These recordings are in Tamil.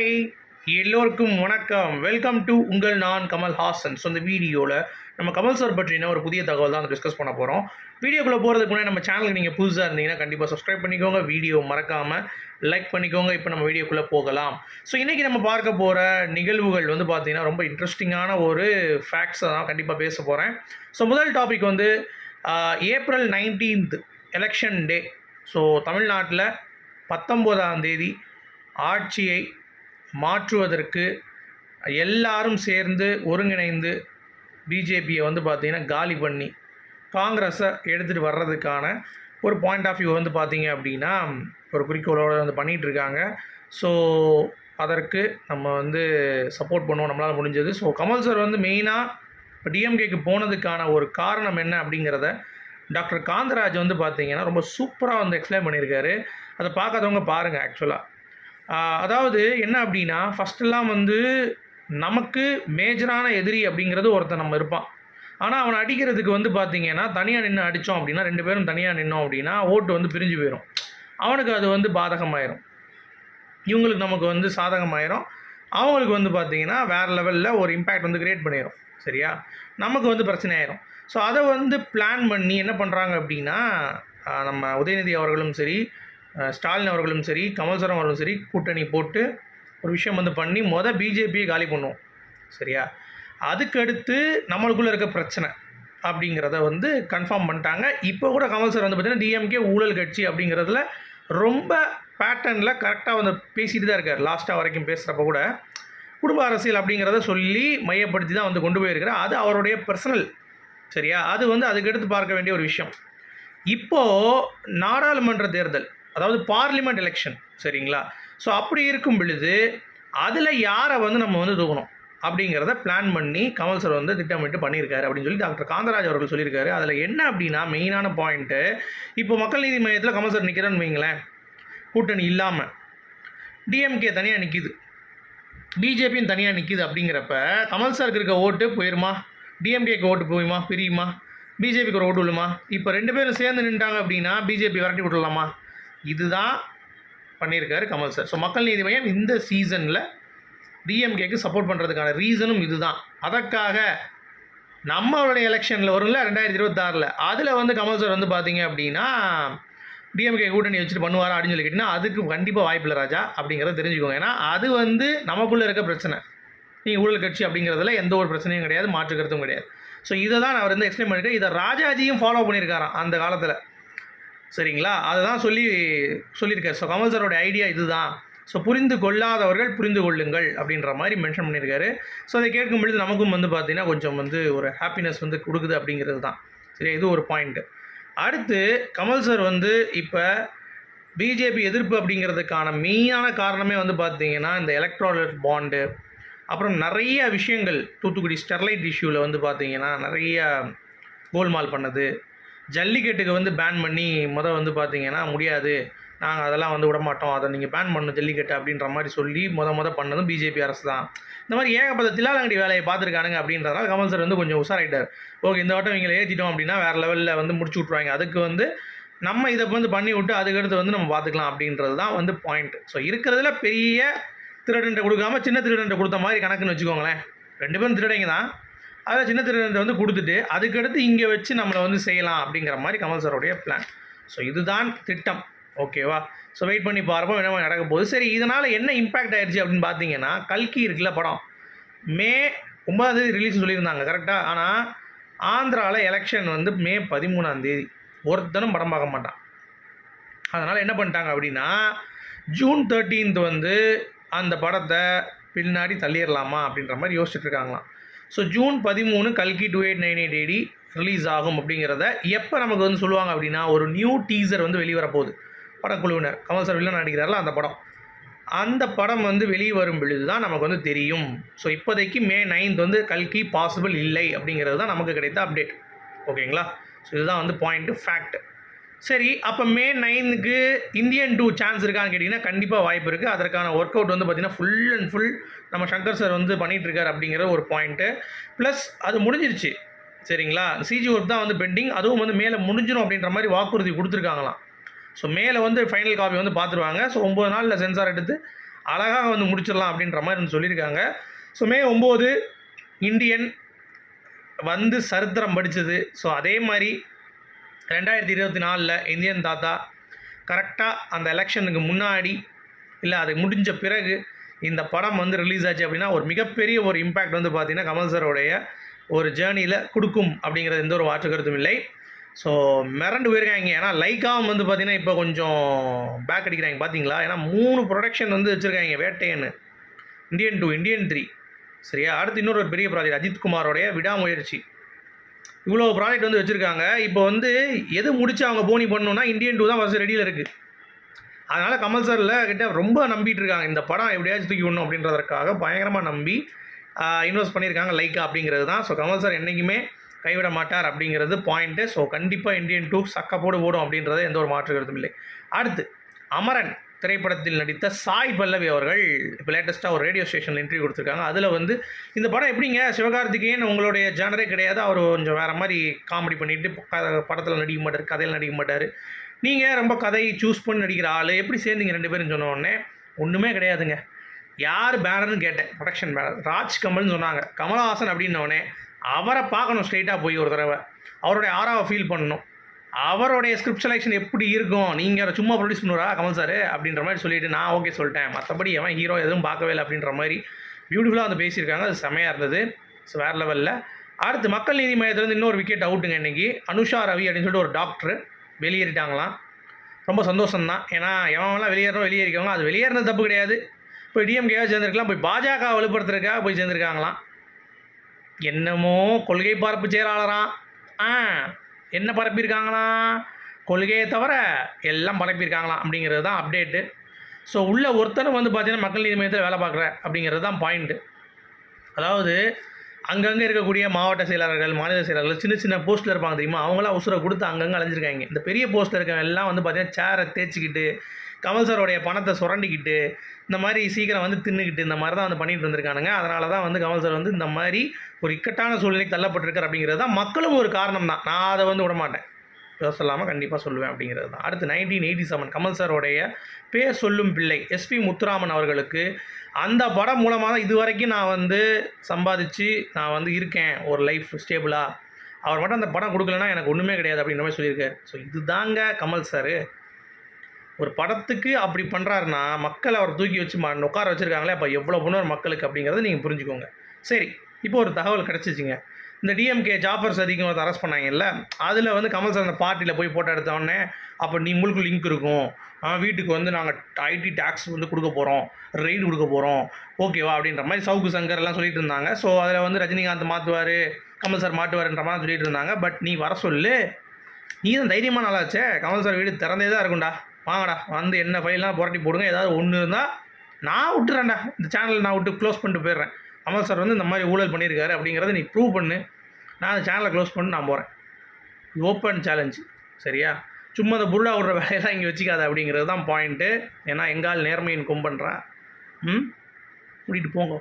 ஹாய். எல்லோருக்கும் வணக்கம். வெல்கம் டு உங்கள் நான் கமல் ஹாசன். ஸோ இந்த வீடியோவில் நம்ம கமல் சார் பற்றின ஒரு புதிய தகவல் தான் டிஸ்கஸ் பண்ண போகிறோம் வீடியோக்குள்ளே போகிறதுக்கு முன்னாடி நம்ம சேனலுக்கு நீங்கள் புதுசாக இருந்தீங்கன்னா கண்டிப்பாக சப்ஸ்கிரைப் பண்ணிக்கோங்க. வீடியோ மறக்காமல் லைக் பண்ணிக்கோங்க. இப்போ நம்ம வீடியோக்குள்ளே போகலாம். ஸோ இன்றைக்கி நம்ம பார்க்க போகிற நிகழ்வுகள் வந்து பார்த்திங்கன்னா ரொம்ப இன்ட்ரெஸ்டிங்கான ஒரு ஃபேக்ட்ஸை தான் கண்டிப்பாக பேச போகிறேன் ஸோ முதல் டாபிக் வந்து April nineteenth election day so தமிழ்நாட்டில் பத்தொம்போதாம் தேதி ஆட்சியை மாற்றுவதற்கு எல்லாரும் சேர்ந்து ஒருங்கிணைந்து பிஜேபியை வந்து பார்த்திங்கன்னா காலி பண்ணி காங்கிரஸை எடுத்துகிட்டு வர்றதுக்கான ஒரு பாயிண்ட் ஆஃப் வியூ வந்து பார்த்திங்க அப்படின்னா ஒரு குறிக்கோளோடு வந்து பண்ணிகிட்டு இருக்காங்க. ஸோ அதற்கு நம்ம வந்து சப்போர்ட் பண்ணுவோம் நம்மளால் முடிஞ்சது. ஸோ கமல் சார் வந்து மெயினாக இப்போ டிஎம்கேக்கு போனதுக்கான ஒரு காரணம் என்ன அப்படிங்கிறத டாக்டர் காந்தராஜ் வந்து பார்த்தீங்கன்னா ரொம்ப சூப்பராக வந்து எக்ஸ்பிளைன் பண்ணியிருக்காரு. அதை பார்க்காதவங்க பாருங்கள் ஆக்சுவலாக அதாவது என்ன அப்படின்னா ஃபஸ்ட்டெல்லாம் வந்து நமக்கு மேஜரான எதிரி அப்படிங்கிறது ஒருத்தன் நம்ம இருப்பான். ஆனால் அவனை அடிக்கிறதுக்கு வந்து பார்த்தீங்கன்னா தனியாக நின்று அடித்தோம் அப்படின்னா ரெண்டு பேரும் தனியாக நின்னோம் அப்படின்னா ஓட்டு வந்து பிரிஞ்சு போயிடும் அவனுக்கு அது வந்து பாதகமாயிரும். இவங்களுக்கு நமக்கு வந்து சாதகமாயிரும். அவங்களுக்கு வந்து பார்த்திங்கன்னா வேறு லெவலில் ஒரு இம்பேக்ட் வந்து கிரியேட் பண்ணிடும் சரியா? நமக்கு வந்து பிரச்சனை ஆயிரும் ஸோ அதை வந்து பிளான் பண்ணி என்ன பண்ணுறாங்க அப்படின்னா நம்ம உதயநிதி அவர்களும் சரி ஸ்டாலின் அவர்களும் சரி கமல் சார் அவர்களும் சரி கூட்டணி போட்டு ஒரு விஷயம் வந்து பண்ணி மொதல் பிஜேபியை காலி பண்ணுவோம். சரியா? அதுக்கடுத்து நம்மளுக்குள்ளே இருக்க பிரச்சனை அப்படிங்கிறத வந்து கன்ஃபார்ம் பண்ணிட்டாங்க. இப்போ கூட கமல் சார் வந்து பார்த்திங்கன்னா டிஎம்கே ஊழல் கட்சி அப்படிங்கிறதுல ரொம்ப பேட்டர்னில் கரெக்டாக வந்து பேசிட்டு தான் இருக்கார். லாஸ்ட்டாக வரைக்கும் பேசுகிறப்ப கூட குடும்ப அரசியல் அப்படிங்கிறத சொல்லி மையப்படுத்தி தான் வந்து கொண்டு போயிருக்கிறார் அது அவருடைய பர்சனல் சரியா? அது வந்து அதுக்கடுத்து பார்க்க வேண்டிய ஒரு விஷயம். இப்போது நாடாளுமன்ற தேர்தல். அதாவது பார்லிமெண்ட் எலெக்ஷன் சரிங்களா? ஸோ அப்படி இருக்கும் பொழுது அதில் யாரை வந்து நம்ம வந்து தூக்கணும் அப்படிங்கிறத பிளான் பண்ணி கமல் சார் வந்து திட்டமிட்டு பண்ணியிருக்காரு அப்படின்னு சொல்லி டாக்டர் காந்தராஜ் அவர்கள் சொல்லியிருக்காரு. அதில் என்ன அப்படின்னா மெயினான பாயிண்ட்டு இப்போ மக்கள் நீதி மையத்தில் கமல் சார் நிற்கிறேன்னு வைங்களேன். கூட்டணி இல்லாமல் டிஎம்கே தனியாக நிற்கிது பிஜேபியும் தனியாக நிற்கிது அப்படிங்கிறப்ப கமல் சாருக்கு இருக்க ஓட்டு போயிருமா? டிஎம்கேக்கு ஓட்டு போயுமா? பிரியுமா? பிஜேபிக்கு ஒரு ஓட்டு விழுமா? இப்போ ரெண்டு பேரும் சேர்ந்து நின்றாங்க அப்படின்னா பிஜேபி விரட்டி விட்டுலாமா இதுதான் பண்ணியிருக்காரு கமல் சார். ஸோ மக்கள் நீதி மையம் இந்த சீசனில் டிஎம்கேக்கு சப்போர்ட் பண்ணுறதுக்கான ரீசனும் இதுதான். அதற்காக நம்மளுடைய எலெக்ஷனில் வரும்ல ரெண்டாயிரத்தி இருபத்தாறில். அதில் வந்து கமல் சார் வந்து பார்த்தீங்க அப்படின்னா டிஎம்கே கூட்டணி வச்சுட்டு பண்ணுவாரா அப்படின்னு சொல்லி கேட்டிங்கன்னா அதுக்கு கண்டிப்பாக வாய்ப்பில்லை ராஜா அப்படிங்கிறத தெரிஞ்சுக்கோங்க. ஏன்னா அது வந்து நமக்குள்ளே இருக்க பிரச்சனை. நீங்கள் ஊழல் கட்சி அப்படிங்கிறதுல எந்த ஒரு பிரச்சனையும் கிடையாது மாற்று கருத்தும் கிடையாது. ஸோ இதை தான் அவர் வந்து எக்ஸ்பிளைன் பண்ணியிருக்கேன் இதை ராஜாஜியும் ஃபாலோ பண்ணியிருக்காராம் அந்த காலத்தில். சரிங்களா? அதை தான் சொல்லி சொல்லியிருக்காரு. ஸோ கமல் சாரோட ஐடியா இதுதான். ஸோ புரிந்து கொள்ளாதவர்கள் புரிந்து கொள்ளுங்கள் அப்படின்ற மாதிரி மென்ஷன் பண்ணியிருக்காரு. ஸோ அதை கேட்கும் பொழுது நமக்கும் வந்து பார்த்திங்கன்னா கொஞ்சம் வந்து ஒரு ஹாப்பினஸ் வந்து கொடுக்குது அப்படிங்கிறது தான். சரி இது ஒரு பாயிண்ட்டு அடுத்து கமல் சார் வந்து இப்போ பிஜேபி எதிர்ப்பு அப்படிங்கிறதுக்கான மெயினான காரணமே வந்து பார்த்திங்கன்னா இந்த எலக்ட்ராலர் பாண்டு அப்புறம் நிறைய விஷயங்கள் தூத்துக்குடி ஸ்டெர்லைட் இஷ்யூவில் வந்து பார்த்திங்கன்னா நிறைய கோல்மால் பண்ணது. ஜல்லிக்கட்டுக்கு வந்து பேன் பண்ணி முதல் வந்து பார்த்தீங்கன்னா முடியாது. நாங்கள் அதெல்லாம் வந்து விடமாட்டோம். அதை நீங்கள் பேன் பண்ணணும் ஜல்லிக்கட்டு அப்படின்ற மாதிரி சொல்லி முத முத பண்ணதும் பிஜேபி அரசு தான். இந்த மாதிரி ஏகப்பட்ட தில்லாலங்கடி வேலையை பார்த்துருக்கானுங்க அப்படின்றதால கமல் சார் வந்து கொஞ்சம் உஷாராயிட்டார். ஓகே இந்த வட்டம் இவங்களை ஏற்றிட்டோம் அப்படின்னா வேறு லெவலில் வந்து முடிச்சு விட்ருவாங்க அதுக்கு வந்து நம்ம இதை வந்து பண்ணி விட்டு அதுக்கடுத்து வந்து நம்ம பார்த்துக்கலாம் அப்படின்றது தான் வந்து பாயிண்ட் ஸோ இருக்கிறதுல பெரிய திருடன்ட்ட கொடுக்காம சின்ன திருடன்ட்ட கொடுத்த மாதிரி கணக்குன்னு வச்சுக்கோங்களேன். ரெண்டு பேரும் திருடைங்க தான். அதை சின்ன திருடன்ட்ட வந்து கொடுத்துட்டு அதுக்கடுத்து இங்கே வச்சு நம்மளை வந்து செய்யலாம் அப்படிங்கிற மாதிரி கமல் சாருடைய பிளான் ஸோ இதுதான் திட்டம். ஓகேவா ஸோ வெயிட் பண்ணி பார்ப்போம் என்ன நடக்க போகுது. சரி இதனால் என்ன இம்பாக்ட் ஆயிடுச்சு அப்படின்னு பார்த்தீங்கன்னா கல்கி இருக்குல்ல படம். மே ஒன்பதாம் தேதி ரிலீஸ் சொல்லியிருந்தாங்க கரெக்டாக ஆனால் ஆந்திராவில் எலெக்ஷன் வந்து மே பதிமூணாம் தேதி. ஒருத்தனும் படம் பார்க்க மாட்டான். அதனால் என்ன பண்ணிட்டாங்க அப்படின்னா ஜூன் தேர்ட்டீன்த் வந்து அந்த படத்தை பின்னாடி தள்ளிடலாமா அப்படின்ற மாதிரி யோசிச்சுட்டு இருக்காங்களாம். ஸோ ஜூன் பதிமூணு கல்கி two eight nine eight AD release ஆகும் அப்படிங்கிறத எப்போ நமக்கு வந்து சொல்லுவாங்க அப்படின்னா ஒரு நியூ டீசர் வந்து வெளிவரப்போகுது படக்குழுவினர் கமல் சார் வில்லன் நடிக்கிறார்ல அந்த படம். அந்த படம் வந்து வெளியே வரும் பொழுது தான் நமக்கு வந்து தெரியும். ஸோ இப்போதைக்கு மே நைன்த் வந்து கல்கி பாசிபிள் இல்லை அப்படிங்கிறது தான் நமக்கு கிடைத்த அப்டேட் ஓகேங்களா ஸோ இதுதான் வந்து பாயிண்ட்டு ஃபேக்ட் சரி அப்போ மே நைனுக்கு இந்தியன் டூ சான்ஸ் இருக்கான்னு கேட்டிங்கன்னா கண்டிப்பாக வாய்ப்பு இருக்குது அதற்கான ஒர்க் அவுட் வந்து பார்த்திங்கன்னா ஃபுல் அண்ட் ஃபுல் நம்ம சங்கர் சார் வந்து பண்ணிகிட்ருக்கார் அப்படிங்கிற ஒரு பாயிண்ட்டு ப்ளஸ் அது முடிஞ்சிருச்சு. சரிங்களா? சிஜி ஒர்க் தான் வந்து பெண்டிங் அதுவும் வந்து மேலே முடிஞ்சிடும் அப்படின்ற மாதிரி வாக்குறுதி கொடுத்துருக்காங்களாம். ஸோ மேலே வந்து ஃபைனல் காப்பி வந்து பார்த்துருவாங்க ஸோ ஒம்பது நாளில் சென்சார் எடுத்து அழகாக வந்து முடிச்சிடலாம் அப்படின்ற மாதிரி வந்து சொல்லியிருக்காங்க. ஸோ மே ஒம்பது இந்தியன் வந்து சரித்திரம் படித்தது ஸோ அதே மாதிரி ரெண்டாயிரத்தி இருபத்தி நாலில் இந்தியன் தாத்தா கரெக்டாக அந்த எலெக்ஷனுக்கு முன்னாடி இல்லை அது முடிஞ்ச பிறகு இந்த படம் வந்து ரிலீஸ் ஆச்சு அப்படின்னா ஒரு மிகப்பெரிய ஒரு இம்பேக்ட் வந்து பார்த்திங்கன்னா கமல் சருடைய ஒரு ஜேர்னியில் கொடுக்கும் அப்படிங்கிறது எந்த ஒரு மாற்று கருத்தும் இல்லை. ஸோ மிரண்டு போயிருக்காங்க. ஏன்னா லைக்காவும் வந்து பார்த்திங்கன்னா இப்போ கொஞ்சம் பேக் அடிக்கிறாங்க. பார்த்தீங்களா ஏன்னா மூணு ப்ரொடக்ஷன் வந்து வச்சுருக்காங்க. வேட்டையன்னு. இந்தியன் டூ இந்தியன் த்ரீ சரியா? அடுத்து இன்னொரு ஒரு பெரிய ப்ராஜெக்ட் அஜித் குமாரோடைய விடாமுயற்சி. இவ்வளோ ப்ராஜெக்ட் வந்து வச்சுருக்காங்க. இப்போ வந்து எது முடிச்சு அவங்க போனி பண்ணணும்னா இந்தியன் டூ தான் ஃபஸ்ட் ரெடியில் இருக்குது அதனால் கமல் சாரில் கிட்ட ரொம்ப நம்பிட்டு இருக்காங்க. இந்த படம் எப்படியாச்சும் தூக்கி விடணும் அப்படின்றதற்காக பயங்கரமாக நம்பி இன்வெஸ்ட் பண்ணியிருக்காங்க லைக்கா அப்படிங்கிறது தான். ஸோ கமல் சார் என்றைக்குமே கைவிட மாட்டார் அப்படிங்கிறது பாயிண்ட்டு ஸோ கண்டிப்பாக இந்தியன் டூ சக்கப்போடு ஓடும் அப்படின்றது எந்த ஒரு மாற்று கருத்தும் இல்லை. அடுத்து அமரன். திரைப்படத்தில் நடித்த சாய் பல்லவி அவர்கள் இப்போ லேட்டஸ்ட்டாக ஒரு ரேடியோ ஸ்டேஷனில் இன்டர்வியூ கொடுத்துருக்காங்க. அதில் வந்து இந்த படம் எப்படிங்க? சிவகார்த்திகேயன் உங்களுடைய ஜானரே கிடையாது. அவர் கொஞ்சம் வேறு மாதிரி காமெடி பண்ணிட்டு படத்தில் நடிக்க மாட்டார் கதையில் நடிக்க மாட்டார். நீங்கள் ரொம்ப கதையை சூஸ் பண்ணி நடிக்கிற ஆள். எப்படி சேர்ந்தீங்க ரெண்டு பேரும் சொன்ன உடனே ஒன்றுமே கிடையாதுங்க. யார் பேனர்னு கேட்டேன். ப்ரொடக்ஷன் பேனர் ராஜ் கமல்னு சொன்னாங்க. கமலஹாசன் அப்படின்னோடனே அவரை பார்க்கணும் ஸ்ட்ரெயிட்டாக போய் ஒரு தடவை. அவருடைய ஆறாவை ஃபீல் பண்ணணும். அவருடைய ஸ்கிரிப்ட் செலெக்ஷன் எப்படி இருக்கும்? நீங்கள் சும்மா ப்ரொடியூஸ் பண்ணுவா கமல் சார்? அப்படின்ற மாதிரி சொல்லிட்டு நான் ஓகே சொல்லிட்டேன். மற்றபடி எவன் ஹீரோ எதுவும் பார்க்கவே இல்லை அப்படின்ற மாதிரி பியூட்டிஃபுல்லாக வந்து பேசியிருக்காங்க. அது செமையாக இருந்தது. ஸோ வேறு லெவலில் அடுத்து மக்கள் நீதி மையத்துலேருந்து இன்னொரு விக்கெட் அவுட்டுங்க இன்றைக்கி அனுஷா ரவி அப்படின்னு சொல்லிட்டு ஒரு டாக்டர் வெளியேறிட்டாங்களாம். ரொம்ப சந்தோஷம்தான். ஏன்னா எவன்லாம் வெளியேறணும் வெளியேறிக்கவங்க அது வெளியேறது தப்பு கிடையாது. போய் டிஎம்கேவாக சேர்ந்துருக்கலாம். போய் பாஜக வலுப்படுத்துறதுக்காக போய் சேர்ந்துருக்காங்களாம். என்னமோ கொள்கை பரப்பு செயலாளராம். ஆ என்ன பரப்பியிருக்காங்களாம் கொள்கையை தவிர எல்லாம் பரப்பியிருக்காங்களாம் அப்படிங்கிறது தான் அப்டேட்டு ஸோ உள்ள ஒருத்தரும் வந்து பார்த்தீங்கன்னா மக்கள் நீதி மையத்தில் வேலை பார்க்குற அப்படிங்கிறது தான் பாயிண்ட்டு அதாவது அங்கங்கே இருக்கக்கூடிய மாவட்ட செயலாளர்கள் மாநில செயலாளர்கள் சின்ன சின்ன போஸ்ட்டில் இருப்பாங்க தெரியுமா? அவங்களாம் உசுரை கொடுத்து அங்கங்கே அலைஞ்சிருக்காங்க. இந்த பெரிய போஸ்ட்டில் இருக்கவங்க எல்லாம் வந்து பார்த்தீங்கன்னா சேரை தேய்ச்சிக்கிட்டு கமல் சாரோடைய பணத்தை சுரண்டிக்கிட்டு இந்த மாதிரி சீக்கிரம் வந்து தின்னுக்கிட்டு இந்த மாதிரி தான் வந்து பண்ணிட்டு இருந்திருக்கானுங்க. அதனால தான் வந்து கமல் சார் வந்து இந்த மாதிரி ஒரு இக்கட்டான சூழ்நிலைக்கு தள்ளப்பட்டிருக்கார் அப்படிங்கிறது தான் மக்களும் ஒரு காரணம் தான் நான் அதை வந்து விட மாட்டேன். சொல்லாமல் கண்டிப்பாக சொல்லுவேன் அப்படிங்கிறது தான். அடுத்து நைன்டீன் எயிட்டி செவன் கமல் சாரோடைய பேர் சொல்லும் பிள்ளை எஸ்பி முத்துராமன் அவர்களுக்கு அந்த படம் மூலமாக தான் இது வரைக்கும் நான் வந்து சம்பாதிச்சு நான் வந்து இருக்கேன். ஒரு லைஃப் ஸ்டேபிளாக அவர் மட்டும் அந்த படம் கொடுக்கலன்னா எனக்கு ஒன்றுமே கிடையாது அப்படின்ற மாதிரி சொல்லியிருக்காரு. ஸோ இதுதாங்க கமல் சார். ஒரு படத்துக்கு அப்படி பண்ணுறாருன்னா மக்களை அவர் தூக்கி வச்சு ம உட்கார வச்சுருக்காங்களே அப்போ எவ்வளோ புணர் மக்களுக்கு அப்படிங்கிறத நீங்கள் புரிஞ்சுக்கோங்க. சரி இப்போ ஒரு தகவல் கிடச்சிச்சிங்க. இந்த டிஎம்கே ஜாஃபர் சதிக்கு ஒருத்தர் அரெஸ்ட் பண்ணாங்கல்ல அதில் வந்து கமல் சார் அந்த பார்ட்டியில் போய் போட்டோ எடுத்தோடனே அப்போ நீ உங்களுக்கு லிங்க் இருக்கும். வீட்டுக்கு வந்து நாங்கள் ஐடி டேக்ஸ் வந்து கொடுக்க போகிறோம் ரெய்டு கொடுக்க போகிறோம் ஓகேவா அப்படின்ற மாதிரி சவுக்கு சங்கர் எல்லாம் சொல்லிட்டு இருந்தாங்க. ஸோ அதில் வந்து ரஜினிகாந்த் மாற்றுவார் கமல் சார் மாட்டுவார்ன்ற மாதிரி சொல்லிட்டு இருந்தாங்க. பட் நீ வர சொல்லு. நீ தான் தைரியமாக நல்லாச்சே கமல் சார் வீடு திறந்தே தான் இருக்கும்டா. வாங்கடா வந்து என்ன ஃபைல்லாம் புரட்டி போடுங்க. ஏதாவது ஒன்று இருந்தால் நான் விட்டுறேன்டா. இந்த சேனலை நான் விட்டு க்ளோஸ் பண்ணிட்டு போயிடுறேன். அமல் சார் வந்து இந்த மாதிரி ஊழல் பண்ணியிருக்காரு அப்படிங்கிறத நீ ப்ரூவ் பண்ணு. நான் அந்த சேனலை க்ளோஸ் பண்ணி நான் போகிறேன் ஓப்பன் சேலஞ்சு சரியா? சும்மா அந்த புருடா விடுற வேலையெல்லாம் இங்கே வச்சுக்காத அப்படிங்கிறது தான் பாயிண்ட்டு ஏன்னா எங்கால் நேர்மையின் கும்பன்றான் ம்? கூட்டிகிட்டு போங்க.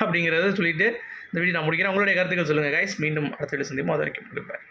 அப்படிங்கிறத சொல்லிவிட்டு இந்த வீடியோ நான் முடிக்கிறேன். உங்களுடைய கருத்துக்கள் சொல்லுங்கள் கைஸ் மீண்டும் அடுத்த வீடியோ சந்திப்போம். அது வரைக்கும் இருப்பேன்.